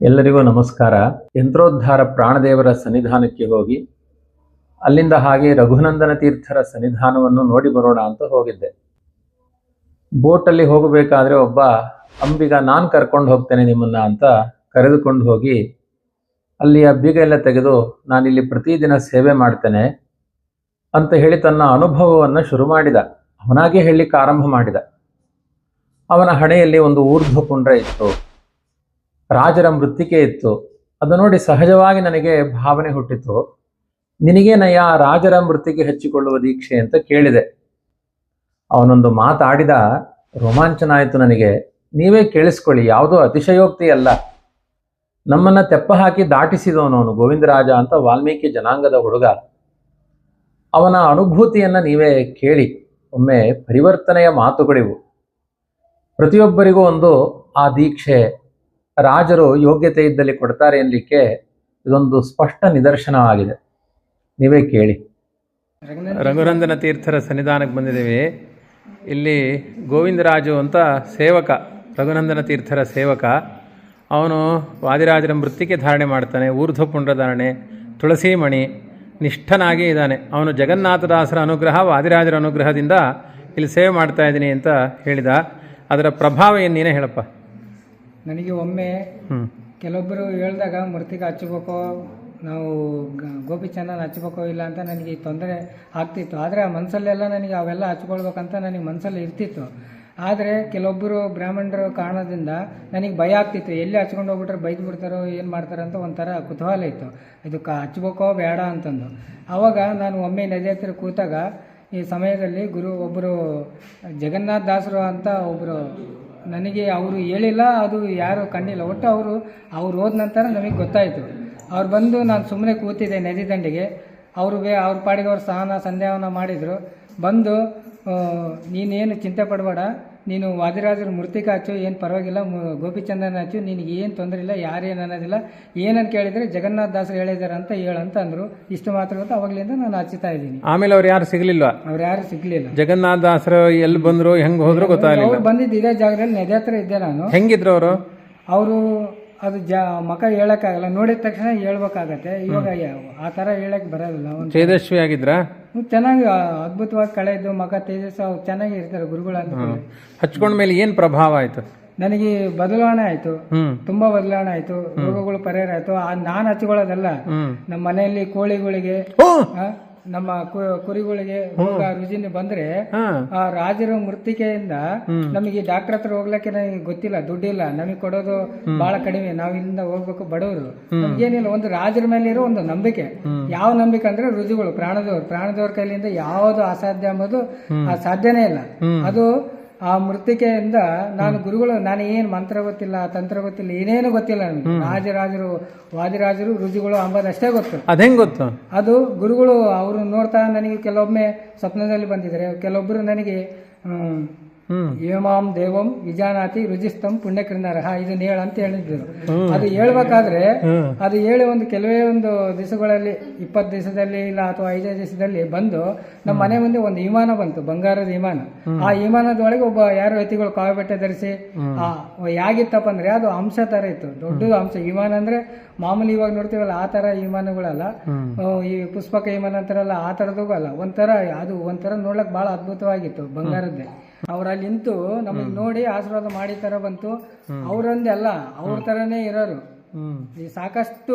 ಎಲ್ಲರಿಗೂ ನಮಸ್ಕಾರ. ಯಂತ್ರೋದ್ಧಾರ ಪ್ರಾಣದೇವರ ಸನ್ನಿಧಾನಕ್ಕೆ ಹೋಗಿ, ಅಲ್ಲಿಂದ ಹಾಗೆ ರಘುನಂದನ ತೀರ್ಥರ ಸನ್ನಿಧಾನವನ್ನು ನೋಡಿ ಬರೋಣ ಅಂತ ಹೋಗಿದ್ದೆ. ಬೋಟಲ್ಲಿ ಹೋಗಬೇಕಾದ್ರೆ ಒಬ್ಬ ಅಂಬಿಗ, ನಾನು ಕರ್ಕೊಂಡು ಹೋಗ್ತೇನೆ ನಿಮ್ಮನ್ನ ಅಂತ ಕರೆದುಕೊಂಡು ಹೋಗಿ, ಅಲ್ಲಿಯ ಬೀಗ ಎಲ್ಲ ತೆಗೆದು, ನಾನಿಲ್ಲಿ ಪ್ರತಿದಿನ ಸೇವೆ ಮಾಡ್ತೇನೆ ಅಂತ ಹೇಳಿ ತನ್ನ ಅನುಭವವನ್ನು ಶುರು ಮಾಡಿದ. ಅವನಾಗೆ ಹೇಳಲಿಕ್ಕೆ ಆರಂಭ ಮಾಡಿದ. ಅವನ ಹಣೆಯಲ್ಲಿ ಒಂದು ಊರ್ಧ್ವ ಪುಂಡ್ರ ಇತ್ತು. ರಾಜರ ಮೃತ್ತಿಕೆ ಇತ್ತು. ಅದು ನೋಡಿ ಸಹಜವಾಗಿ ನನಗೆ ಭಾವನೆ ಹುಟ್ಟಿತು. ನಿನಗೇನಯ್ಯ ರಾಜರ ಮೃತ್ತಿಗೆ ಹಚ್ಚಿಕೊಳ್ಳುವ ದೀಕ್ಷೆ ಅಂತ ಕೇಳಿದೆ. ಅವನೊಂದು ಮಾತಾಡಿದ ರೋಮಾಂಚನ ಆಯಿತು ನನಗೆ. ನೀವೇ ಕೇಳಿಸ್ಕೊಳ್ಳಿ, ಯಾವುದೋ ಅತಿಶಯೋಕ್ತಿ ಅಲ್ಲ. ನಮ್ಮನ್ನ ತೆಪ್ಪ ಹಾಕಿ ದಾಟಿಸಿದವನು ಅವನು ಗೋವಿಂದರಾಜ ಅಂತ ವಾಲ್ಮೀಕಿ ಜನಾಂಗದ ಹುಡುಗ. ಅವನ ಅನುಭೂತಿಯನ್ನ ನೀವೇ ಕೇಳಿ, ಒಮ್ಮೆ ಪರಿವರ್ತನೆಯ ಮಾತುಗಳಿವು. ಪ್ರತಿಯೊಬ್ಬರಿಗೂ ಒಂದು ಆ ದೀಕ್ಷೆ ರಾಜರು ಯೋಗ್ಯತೆ ಇದ್ದಲ್ಲಿ ಕೊಡ್ತಾರೆ ಎನ್ಲಿಕ್ಕೆ ಇದೊಂದು ಸ್ಪಷ್ಟ ನಿದರ್ಶನವಾಗಿದೆ. ನೀವೇ ಕೇಳಿ. ರಘುನಂದನ ತೀರ್ಥರ ಸನ್ನಿಧಾನಕ್ಕೆ ಬಂದಿದ್ದೀವಿ. ಇಲ್ಲಿ ಗೋವಿಂದರಾಜು ಅಂತ ಸೇವಕ ರಘುನಂದನ ತೀರ್ಥರ ಸೇವಕ. ಅವನು ವಾದಿರಾಜರ ಮೃತ್ತಿಗೆ ಧಾರಣೆ ಮಾಡ್ತಾನೆ ಊರ್ಧ್ವ ಪುಂಡ್ರ ಧಾರಣೆ ತುಳಸಿ ಮಣಿ ನಿಷ್ಠನಾಗಿ ಇದ್ದಾನೆ. ಅವನು ಜಗನ್ನಾಥದಾಸರ ಅನುಗ್ರಹ, ವಾದಿರಾಜರ ಅನುಗ್ರಹದಿಂದ ಇಲ್ಲಿ ಸೇವೆ ಮಾಡ್ತಾ ಇದ್ದೀನಿ ಅಂತ ಹೇಳಿದ. ಅದರ ಪ್ರಭಾವ ಏನು ನೀನೇ ಹೇಳಪ್ಪ? ನನಗೆ ಒಮ್ಮೆ ಕೆಲವೊಬ್ಬರು ಹೇಳಿದಾಗ ಮೃತಿಗೆ ಹಚ್ಚಬೇಕು ನಾವು ಗೋಪಿ ಚಂದನ ಹಚ್ಬೇಕೋ ಇಲ್ಲ ಅಂತ ನನಗೆ ತೊಂದರೆ ಆಗ್ತಿತ್ತು. ಆದರೆ ಆ ಮನಸ್ಸಲ್ಲೆಲ್ಲ ನನಗೆ ಅವೆಲ್ಲ ಹಚ್ಕೊಳ್ಬೇಕಂತ ನನಗೆ ಮನಸ್ಸಲ್ಲಿ ಇರ್ತಿತ್ತು. ಆದರೆ ಕೆಲವೊಬ್ಬರು ಬ್ರಾಹ್ಮಣರು ಕಾರಣದಿಂದ ನನಗೆ ಭಯ ಆಗ್ತಿತ್ತು. ಎಲ್ಲಿ ಹಚ್ಕೊಂಡು ಹೋಗ್ಬಿಟ್ರೆ ಬೈದು ಬಿಡ್ತಾರೋ ಏನು ಮಾಡ್ತಾರೋ ಅಂತ ಒಂಥರ ಕುತೂಹಲ ಇತ್ತು. ಇದಕ್ಕೆ ಹಚ್ಬೇಕೋ ಬೇಡ ಅಂತಂದು. ಆವಾಗ ನಾನು ಒಮ್ಮೆ ನದಿ ಹತ್ತಿರ ಕೂತಾಗ ಈ ಸಮಯದಲ್ಲಿ ಗುರು ಒಬ್ಬರು ಜಗನ್ನಾಥ ದಾಸರು ಅಂತ ಒಬ್ಬರು ನನಗೆ ಅವರು ಹೇಳಿಲ್ಲ, ಅದು ಯಾರು ಕಂಡಿಲ್ಲ ಒಟ್ಟು ಅವರು, ಅವ್ರು ಹೋದ ನಂತರ ನಮಗೆ ಗೊತ್ತಾಯಿತು. ಅವ್ರು ಬಂದು ನಾನು ಸುಮ್ಮನೆ ಕೂತಿದ್ದೆ ನದಿ ದಂಡೆಗೆ. ಅವರು ಬೇ, ಅವ್ರ ಪಾಡಿಗೆ ಅವ್ರು ಸ್ನಾನ ಸಂಧ್ಯಾವನ ಮಾಡಿದರು. ಬಂದು ನೀನೇನು ಚಿಂತೆ ಪಡಬೇಡ. ನೀನು ವಾದಿರಾಜರ ಮೂರ್ತಿಗೆ ಹಚ್ಚು ಏನು ಪರವಾಗಿಲ್ಲ ಗೋಪಿಚಂದನ ಹಚ್ಚು ನಿನಗೆ ಏನು ತೊಂದರೆ ಇಲ್ಲ ಯಾರೇನು ಅನ್ನೋದಿಲ್ಲ. ಏನಂತ ಕೇಳಿದರೆ ಜಗನ್ನಾಥ ದಾಸರು ಹೇಳಿದ್ದಾರೆ ಅಂತ ಹೇಳಂತ ಅಂದರು. ಇಷ್ಟು ಮಾತ್ರ ಅಂತ ಅವಾಗಲಿಂದ ನಾನು ಹಚ್ಚುತ್ತಾ ಇದ್ದೀನಿ. ಆಮೇಲೆ ಅವ್ರು ಯಾರು ಸಿಗಲಿಲ್ಲ ಅವ್ರು ಯಾರು ಸಿಗಲಿಲ್ಲ. ಜಗನ್ನಾಥ ದಾಸರು ಎಲ್ಲಿ ಬಂದರು ಹೆಂಗೆ ಹೋದ್ರು ಗೊತ್ತಾಗಲಿಲ್ಲ. ಅವ್ರು ಬಂದಿದ್ದು ಇದೇ ಜಾಗದಲ್ಲಿ ನೆದೆ ಹತ್ರ ಇದ್ದೆ ನಾನು. ಹೆಂಗಿದ್ರು ಅವರು? ಅವರು ಅದು ಜ ಮಕ ಹೇಳಕ್ಕಾಗಲ್ಲ. ನೋಡಿದ ತಕ್ಷಣ ಹೇಳ್ಬೇಕಾಗತ್ತೆ. ಇವಾಗ ಆ ಥರ ಹೇಳಕ್ ಬರೋದಿಲ್ಲ. ಒಂದು ತೇಜಸ್ವಿ ಆಗಿದ್ರ? ಚೆನ್ನಾಗಿ ಅದ್ಭುತವಾಗಿ ಕಳೆ ಕಳೆದು ಮಕ ತೇಜಸ್ ಅವ್ರು ಚೆನ್ನಾಗಿ ಇರ್ತಾರೆ ಗುರುಗಳು ಅಂತ ಹಚ್ಕೊಂಡ ಮೇಲೆ ಏನ್ ಪ್ರಭಾವ ಆಯ್ತು? ನನಗೆ ಬದಲಾವಣೆ ಆಯ್ತು. ತುಂಬಾ ಬದಲಾವಣೆ ಆಯ್ತು. ರೋಗಗಳು ಪರಿಹಾರ ಆಯ್ತು. ಆ ನಾನು ಹಚ್ಕೊಳ್ಳೋದಲ್ಲ. ನಮ್ಮ ಮನೆಯಲ್ಲಿ ಕೋಳಿಗಳಿಗೆ ನಮ್ಮ ಕು- ಕುರಿಗಳಿಗೆ ರೋಗ ರುಜಿನ ಬಂದ್ರೆ ಆ ರಾಜರ ಮೃತಿಕೆಯಿಂದ ನಮಗೆ ಡಾಕ್ಟರ್ ಹತ್ರ ಹೋಗ್ಲಕ್ಕೆ ನಮಗೆ ಗೊತ್ತಿಲ್ಲ ದುಡ್ಡಿಲ್ಲ. ನಮಗೆ ಕೊಡೋದು ಬಹಳ ಕಡಿಮೆ. ನಾವು ಇಲ್ಲಿಂದ ಹೋಗ್ಬೇಕು ಬಡವರು. ಏನಿಲ್ಲ ಒಂದು ರಾಜರ ಮೇಲೆ ಇರೋ ಒಂದು ನಂಬಿಕೆ. ಯಾವ ನಂಬಿಕೆ ಅಂದ್ರೆ ರುಜುಗಳು ಪ್ರಾಣದವ್ರು. ಪ್ರಾಣದವರ ಕೈಲಿಂದ ಯಾವುದು ಅಸಾಧ್ಯ ಅಂಬೋದು ಆ ಸಾಧ್ಯನೇ ಇಲ್ಲ. ಅದು ಆ ಮೃತಿಕೆಯಿಂದ ನಾನು ಗುರುಗಳು ನಾನು ಏನು ಮಂತ್ರ ಗೊತ್ತಿಲ್ಲ ತಂತ್ರ ಗೊತ್ತಿಲ್ಲ ಏನೇನು ಗೊತ್ತಿಲ್ಲ ನನಗೆ. ರಾಜರಾಜರು ವಾದಿರಾಜರು ರುಜುಗಳು ಅಷ್ಟೇ ಗೊತ್ತು. ಅದ್ ಹೆಂಗ್ ಗೊತ್ತು? ಅದು ಗುರುಗಳು ಅವರು ನೋಡ್ತಾ ನನಗೆ ಕೆಲವೊಮ್ಮೆ ಸ್ವಪ್ನದಲ್ಲಿ ಬಂದಿದ್ದಾರೆ. ಕೆಲವೊಬ್ಬರು ನನಗೆ ಏಮಾಂ ದೇವಂ ವಿಜಾನಾತಿ ರುಜಿಸ್ತಂ ಪುಣ್ಯಕೃನರಹ ಇದನ್ನ ಹೇಳ ಅಂತ ಹೇಳಿದ್ರು. ಅದು ಹೇಳ್ಬೇಕಾದ್ರೆ ಅದು ಹೇಳಿ ಒಂದು ಕೆಲವೇ ಒಂದು ದಿವಸಗಳಲ್ಲಿ ಇಪ್ಪತ್ ದಿವಸದಲ್ಲಿ ಇಲ್ಲ ಅಥವಾ ಐದೈದು ದಿವಸದಲ್ಲಿ ಬಂದು ನಮ್ಮ ಮನೆ ಮುಂದೆ ಒಂದು ವಿಮಾನ ಬಂತು ಬಂಗಾರದ ವಿಮಾನ. ಆ ವಿಮಾನದೊಳಗೆ ಒಬ್ಬ ಯಾರು ವ್ಯಕ್ತಿಗಳು ಕಾವಿ ಬಟ್ಟೆ ಧರಿಸಿ ಆ ಯಾಗಿತ್ತಪ್ಪ ಅಂದ್ರೆ ಅದು ಅಂಶ ತರ ಇತ್ತು. ದೊಡ್ಡದು ಅಂಶ. ವಿಮಾನ ಅಂದ್ರೆ ಮಾಮೂಲಿ ಇವಾಗ ನೋಡ್ತೀವಲ್ಲ ಆ ತರ ವಿಮಾನಗಳಲ್ಲ. ಈ ಪುಷ್ಪಕ ವಿಮಾನ ಅಂತಾರಲ್ಲ ಆ ತರದ್ದು ಅಲ್ಲ. ಒಂಥರ ಅದು ಒಂಥರ ನೋಡ್ಲಕ್ ಬಹಳ ಅದ್ಭುತವಾಗಿತ್ತು ಬಂಗಾರದ್ದೇ. ಅವ್ರು ಅಲ್ಲಿ ನಿಂತು ನಮಗೆ ನೋಡಿ ಆಶೀರ್ವಾದ ಮಾಡಿ ತರ ಬಂತು. ಅವ್ರಂದೇ ಅಲ್ಲ ಅವ್ರ ತರನೇ ಇರೋರು. ಈ ಸಾಕಷ್ಟು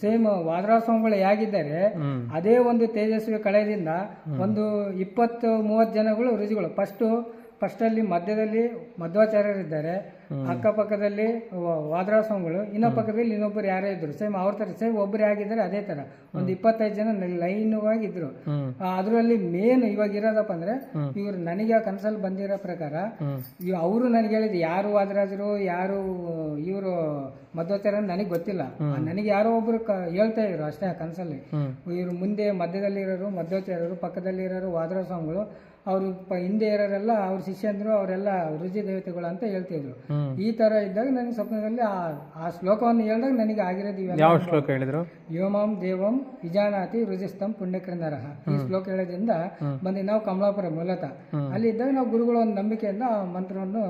ಸೇಮ್ ವಾದ್ರಾ ಸ್ವಾಮಿಗಳು ಹೇಗಿದ್ದಾರೆ ಅದೇ ಒಂದು ತೇಜಸ್ವಿ ಕಳೆದಿಂದ ಒಂದು ಇಪ್ಪತ್ತು ಮೂವತ್ತು ಜನಗಳು ರುಚಿಗಳು ಫಸ್ಟು ಫಸ್ಟ್ ಅಲ್ಲಿ ಮಧ್ಯದಲ್ಲಿ ಮಧ್ವಾಚಾರ್ಯರಿದ್ದಾರೆ. ಅಕ್ಕಪಕ್ಕದಲ್ಲಿ ವಾದ್ರಾ ಸ್ವಾಮಿಗಳು. ಇನ್ನೊಂದು ಪಕ್ಕದಲ್ಲಿ ಇನ್ನೊಬ್ಬರು ಯಾರೇ ಇದ್ರು. ಸೇಮ್ ಅವ್ರ ತರ ಸೇಮ್ ಒಬ್ಬರೇ ಆಗಿದ್ರೆ ಅದೇ ತರ. ಒಂದು ಇಪ್ಪತ್ತೈದು ಜನ ಲೈನ್ ಆಗಿದ್ರು ಅದರಲ್ಲಿ ಮೇನ್ ಇವಾಗ ಇರೋದಪ್ಪ ಅಂದ್ರೆ ಇವ್ರು ನನಗೆ ಆ ಕನಸಲ್ಲಿ ಬಂದಿರೋ ಪ್ರಕಾರ ಅವರು ನನಗೆ ಹೇಳಿದ್ರು ಯಾರು ವಾದರಾಜರು ಯಾರು ಇವರು ಮಧ್ವಾಚಾರ್ಯ ನನಗೆ ಗೊತ್ತಿಲ್ಲ. ನನಗೆ ಯಾರೋ ಒಬ್ರು ಹೇಳ್ತಾ ಇದ್ರು ಅಷ್ಟೇ ಆ ಕನಸಲ್ಲಿ. ಇವ್ರು ಮುಂದೆ ಮಧ್ಯದಲ್ಲಿ ಇರೋರು ಮಧ್ವಾಚಾರ್ಯರು ಪಕ್ಕದಲ್ಲಿ ಇರೋರು ವಾದ್ರಾ ಸ್ವಾಮಿಗಳು. ಅವರು ಹಿಂದೆ ಇರೋರೆಲ್ಲ ಅವ್ರ ಶಿಷ್ಯಂದ್ರು ಅವರೆಲ್ಲ ರುಜಿ ದೇವತೆಗಳು ಅಂತ ಹೇಳ್ತಿದ್ರು. ಈ ತರ ಇದ್ದಾಗ ನನಗೆ ಸ್ವಪ್ನದಲ್ಲಿ ಆ ಆ ಶ್ಲೋಕವನ್ನು ಹೇಳಿದಾಗ ನನಗೆ ಆಗಿರೋದು ಯಾವ ಶ್ಲೋಕ ಹೇಳಿದ್ರು? ಯೋಮಂ ದೇವಂ ವಿಜಾನಾತಿ ರುಜಿಸ್ತಂ ಪುಣ್ಯಕೃಂದರಹ ಈ ಶ್ಲೋಕ ಹೇಳೋದ್ರಿಂದ ಬಂದು ನಾವು ಕಮಲಾಪುರ ಮೂಲತ. ಅಲ್ಲಿ ಇದ್ದಾಗ ನಾವು ಗುರುಗಳ ಒಂದು ನಂಬಿಕೆಯಿಂದ ಆ ಮಂತ್ರವನ್ನು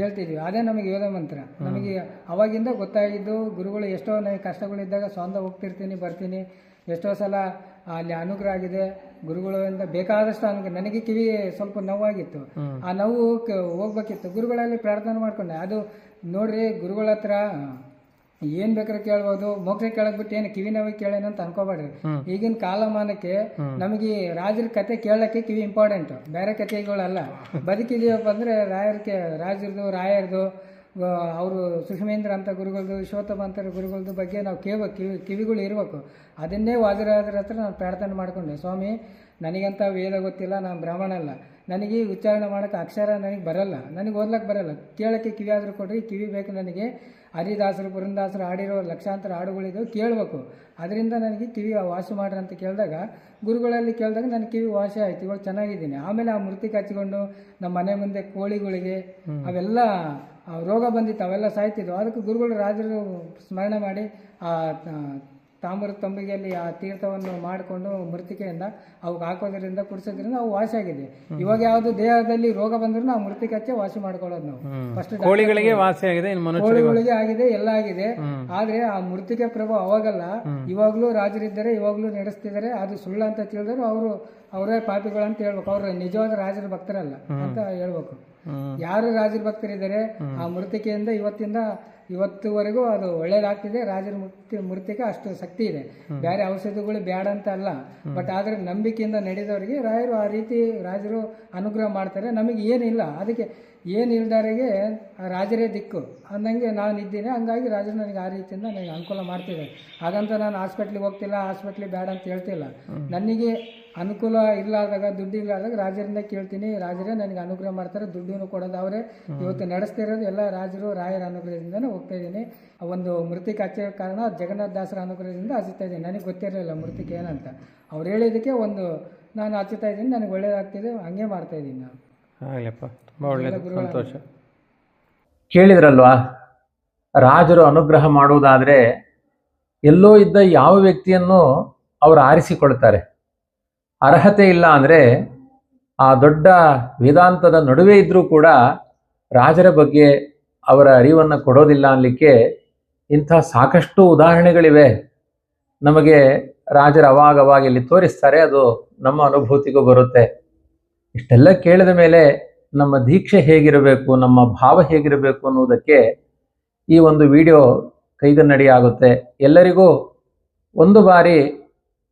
ಹೇಳ್ತಿದ್ವಿ. ಅದೇ ನಮಗೆ ಯೋಧ ಮಂತ್ರ. ನಮಗೆ ಅವಾಗಿಂದ ಗೊತ್ತಾಗಿದ್ದು ಗುರುಗಳು ಎಷ್ಟೋ ನನಗೆ ಕಷ್ಟಗಳಿದ್ದಾಗ ಸ್ವಂತ ಹೋಗ್ತಿರ್ತೀನಿ ಬರ್ತೀನಿ. ಎಷ್ಟೋ ಸಲ ಅಲ್ಲಿ ಅನುಗ್ರಹ ಆಗಿದೆ ಗುರುಗಳಿಂದ ಬೇಕಾದಷ್ಟು ಅನುಗ್ರಹ ನನಗೆ ಕಿವಿ ಸ್ವಲ್ಪ ನೋವಾಗಿತ್ತು. ಆ ನೋವು ಹೋಗ್ಬೇಕಿತ್ತು. ಗುರುಗಳಲ್ಲಿ ಪ್ರಾರ್ಥನೆ ಮಾಡ್ಕೊಂಡೆ. ಅದು ನೋಡ್ರಿ ಗುರುಗಳ ಹತ್ರ ಏನ್ ಬೇಕಾದ್ರೆ ಕೇಳ್ಬೋದು. ಮೋಕ್ಷ ಕೇಳಕ್ ಬಿಟ್ಟು ಏನು ಕಿವಿ ನೋವಿ ಕೇಳೇನ ಅಂತ ಅನ್ಕೋಬೇಡ್ರಿ. ಈಗಿನ ಕಾಲಮಾನಕ್ಕೆ ನಮಗೆ ರಾಜರ ಕತೆ ಕೇಳಕ್ಕೆ ಕಿವಿ ಇಂಪಾರ್ಟೆಂಟ್ ಬೇರೆ ಕತೆಗಳಲ್ಲ. ಬದುಕಿದೀವಪ್ಪ ಅಂದ್ರೆ ರಾಯರ್ಗೆ ರಾಜರದು ರಾಯರ್ದು ಅವರು ಸುಷಮೇಂದ್ರ ಅಂತ ಗುರುಗಳದು ವಿಶ್ವೋತ್ತಮ ಅಂತ ಗುರುಗಳದ್ದು ಬಗ್ಗೆ ನಾವು ಕೇಳ್ಬೇಕು ಕಿವಿ ಕಿವಿಗಳು ಇರಬೇಕು. ಅದನ್ನೇ ವಾದಿರಾಜರ ಹತ್ರ ನಾನು ಪ್ರಾರ್ಥನೆ ಮಾಡಿಕೊಂಡೆ ಸ್ವಾಮಿ ನನಗಂತ ವೇದ ಗೊತ್ತಿಲ್ಲ ನಾನು ಬ್ರಾಹ್ಮಣ ಅಲ್ಲ. ನನಗೆ ಉಚ್ಚಾರಣೆ ಮಾಡೋಕೆ ಅಕ್ಷರ ನನಗೆ ಬರಲ್ಲ. ನನಗೆ ಓದ್ಲಕ್ಕೆ ಬರಲ್ಲ. ಕೇಳೋಕ್ಕೆ ಕಿವಿ ಆದರೂ ಕೊಡ್ರಿ ಕಿವಿ ಬೇಕು ನನಗೆ. ಹರಿದಾಸರು ಪುರಂದಾಸರು ಹಾಡಿರೋ ಲಕ್ಷಾಂತರ ಹಾಡುಗಳಿದ್ದು ಕೇಳಬೇಕು. ಅದರಿಂದ ನನಗೆ ಕಿವಿ ವಾಸಿ ಮಾಡ್ರಿ ಅಂತ ಕೇಳಿದಾಗ ಗುರುಗಳಲ್ಲಿ ಕೇಳಿದಾಗ ನನ್ನ ಕಿವಿ ವಾಸಿ ಆಯ್ತು ಇವಾಗ ಚೆನ್ನಾಗಿದ್ದೀನಿ. ಆಮೇಲೆ ಆ ಮೃತಿ ಕಚ್ಚಿಕೊಂಡು ನಮ್ಮ ಮನೆ ಮುಂದೆ ಕೋಳಿಗಳಿಗೆ ಅವೆಲ್ಲ ರೋಗ ಬಂದಿತ್ತು ಅವೆಲ್ಲ ಸಾಯ್ತಿದ್ವು. ಅದಕ್ಕೆ ಗುರುಗಳು ರಾಜರು ಸ್ಮರಣೆ ಮಾಡಿ ಆ ತಾಮ್ರದ ತಂಬಿಗೆಯಲ್ಲಿ ಆ ತೀರ್ಥವನ್ನು ಮಾಡಿಕೊಂಡು ಮೃತಿಕೆಯಿಂದ ಅವಕ್ಕೆ ಹಾಕೋದ್ರಿಂದ ಕುಡಿಸೋದ್ರಿಂದ ಅವು ವಾಸಿ ಆಗಿದೆ ಇವಾಗ ಯಾವುದು ದೇಹದಲ್ಲಿ ರೋಗ ಬಂದ್ರೂ ನಾವು ಮೃತಿಕೆ ಹಚ್ಚಿ ವಾಸಿ ಮಾಡ್ಕೊಳ್ಳೋದು ನಾವು. ಫಸ್ಟ್ ಕೋಳಿಗಳಿಗೆ ವಾಸಿ ಆಗಿದೆ ಕೋಳಿಗಳಿಗೆ ಆಗಿದೆ ಎಲ್ಲ ಆಗಿದೆ. ಆದ್ರೆ ಆ ಮೃತಿಕೆ ಪ್ರಭು ಅವಾಗಲ್ಲ. ಇವಾಗ್ಲೂ ರಾಜರಿದ್ದಾರೆ ಇವಾಗಲೂ ನಡೆಸ್ತಿದ್ದಾರೆ. ಅದು ಸುಳ್ಳು ಅಂತ ತಿಳಿದ್ರು ಅವರು ಅವರೇ ಪಾಪಿಗಳು ಅಂತ ಹೇಳ್ಬೇಕು. ಅವ್ರು ನಿಜವಾದ ರಾಜರ ಭಕ್ತರಲ್ಲ ಅಂತ ಹೇಳ್ಬೇಕು. ಯಾರು ರಾಜರ ಭಕ್ತರಿದ್ದಾರೆ? ಆ ಮೃತಿಕೆಯಿಂದ ಇವತ್ತಿಂದ ಇವತ್ತುವರೆಗೂ ಅದು ಒಳ್ಳೇದಾಗ್ತಿದೆ. ರಾಜರ ಮೂರ್ತಿ ಮೂರ್ತಿಗೆ ಅಷ್ಟು ಶಕ್ತಿ ಇದೆ. ಬೇರೆ ಔಷಧಿಗಳು ಬೇಡ ಅಂತ ಅಲ್ಲ. ಬಟ್ ಆದರೆ ನಂಬಿಕೆಯಿಂದ ನಡೆದವರಿಗೆ ರಾಯರು ಆ ರೀತಿ ರಾಜರು ಅನುಗ್ರಹ ಮಾಡ್ತಾರೆ. ನಮಗೆ ಏನಿಲ್ಲ. ಅದಕ್ಕೆ ಏನು ಇಲ್ದಾರಿಗೆ ಆ ರಾಜರೇ ದಿಕ್ಕು. ಅಂದಂಗೆ ನಾನು ಇದ್ದೀನಿ. ಹಂಗಾಗಿ ರಾಜರು ನನಗೆ ಆ ರೀತಿಯಿಂದ ನನಗೆ ಅನುಕೂಲ ಮಾಡ್ತಿದ್ದಾರೆ. ಹಾಗಂತ ನಾನು ಹಾಸ್ಪಿಟ್ಲಿಗೆ ಹೋಗ್ತಿಲ್ಲ ಹಾಸ್ಪಿಟ್ಲಿಗೆ ಬೇಡ ಅಂತ ಹೇಳ್ತಿಲ್ಲ. ನನಗೆ ಅನುಕೂಲ ಇಲ್ಲಾದಾಗ ದುಡ್ಡು ಇಲ್ಲಾದಾಗ ರಾಜರಿಂದ ಕೇಳ್ತೀನಿ. ರಾಜರೇ ನನಗೆ ಅನುಗ್ರಹ ಮಾಡ್ತಾರೆ ದುಡ್ಡನ್ನು ಕೊಡೋದು ಅವರೇ. ಇವತ್ತು ನಡೆಸ್ತಿರೋದು ಎಲ್ಲ ರಾಜರು ರಾಯರ ಅನುಗ್ರಹದಿಂದನೇ ಹೋಗ್ತಾ ಇದ್ದೀನಿ. ಆ ಒಂದು ಮೃತಿಕೆ ಹಚ್ಚೋ ಕಾರಣ ಜಗನ್ನಾಥ ದಾಸರ ಅನುಗ್ರಹದಿಂದ ಹಚ್ಚುತ್ತಾ ಇದ್ದೀನಿ. ನನಗೆ ಗೊತ್ತಿರಲಿಲ್ಲ ಮೃತಿಕೆ ಏನಂತ. ಅವ್ರು ಹೇಳಿದ್ದಕ್ಕೆ ಒಂದು ನಾನು ಹಚ್ಚುತ್ತಾ ಇದ್ದೀನಿ ನನಗೆ ಒಳ್ಳೇದಾಗ್ತಿದೆ ಹಂಗೆ ಮಾಡ್ತಾ ಇದ್ದೀನಿ ನಾನು. ಆಗ್ಲಪ್ಪ. ತುಂಬಾ ಒಳ್ಳೇದು ಸಂತೋಷ. ಕೇಳಿದ್ರಲ್ವಾ? ರಾಜರು ಅನುಗ್ರಹ ಮಾಡುವುದಾದ್ರೆ ಎಲ್ಲೋ ಇದ್ದ ಯಾವ ವ್ಯಕ್ತಿಯನ್ನು ಅವರು ಆರಿಸಿಕೊಳ್ತಾರೆ. ಅರ್ಹತೆ ಇಲ್ಲ ಅಂದರೆ ಆ ದೊಡ್ಡ ವೇದಾಂತದ ನಡುವೆ ಇದ್ದರೂ ಕೂಡ ರಾಜರ ಬಗ್ಗೆ ಅವರ ಅರಿವನ್ನು ಕೊಡೋದಿಲ್ಲ ಅನ್ನಲಿಕ್ಕೆ ಇಂಥ ಸಾಕಷ್ಟು ಉದಾಹರಣೆಗಳಿವೆ. ನಮಗೆ ರಾಜರ ಅವಾಗ ಅವಾಗ ಇಲ್ಲಿ ತೋರಿಸ್ತಾರೆ, ಅದು ನಮ್ಮ ಅನುಭೂತಿಗೂ ಬರುತ್ತೆ. ಇಷ್ಟೆಲ್ಲ ಕೇಳಿದ ಮೇಲೆ ನಮ್ಮ ದೀಕ್ಷೆ ಹೇಗಿರಬೇಕು, ನಮ್ಮ ಭಾವ ಹೇಗಿರಬೇಕು ಅನ್ನುವುದಕ್ಕೆ ಈ ಒಂದು ವಿಡಿಯೋ ಕೈಗನ್ನಡಿ ಆಗುತ್ತೆ ಎಲ್ಲರಿಗೂ ಒಂದು ಬಾರಿ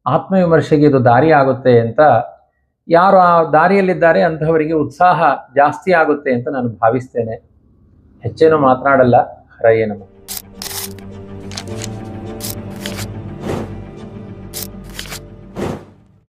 ಆತ್ಮವಿಮರ್ಶೆಗೆ ಇದು ದಾರಿ ಆಗುತ್ತೆ ಅಂತ ಯಾರು ಆ ದಾರಿಯಲ್ಲಿದ್ದಾರೆ ಅಂತಹವರಿಗೆ ಉತ್ಸಾಹ ಜಾಸ್ತಿ ಆಗುತ್ತೆ ಅಂತ ನಾನು ಭಾವಿಸ್ತೇನೆ. ಹೆಚ್ಚೇನು ಮಾತನಾಡಲ್ಲ ಹರಯ್ಯ ನಮಃ.